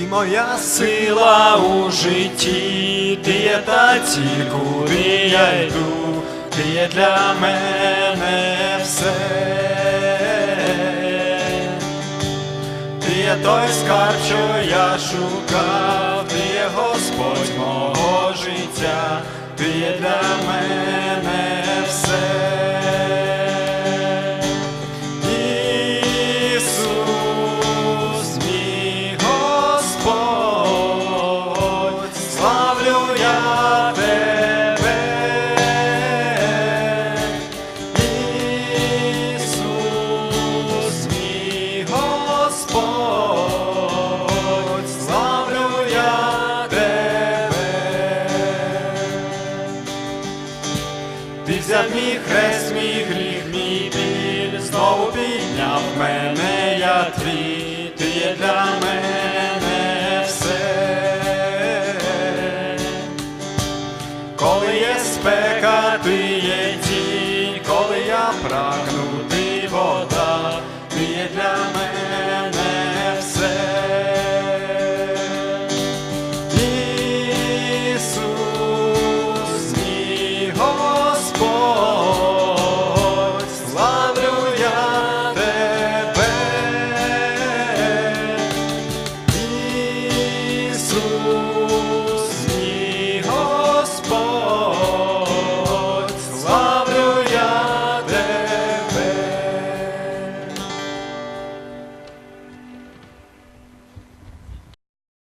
моя сила у житті, ти є та ціль, куди я йду, ти є для мене все. Ти є той скарб, що я шукав, ти є Господь мого життя, ти є для взяв мій хрест, мій гріх, мій біль, знову підняв мене, я твій, ти є для мене все. Коли є спека, ти є тінь, коли я прав.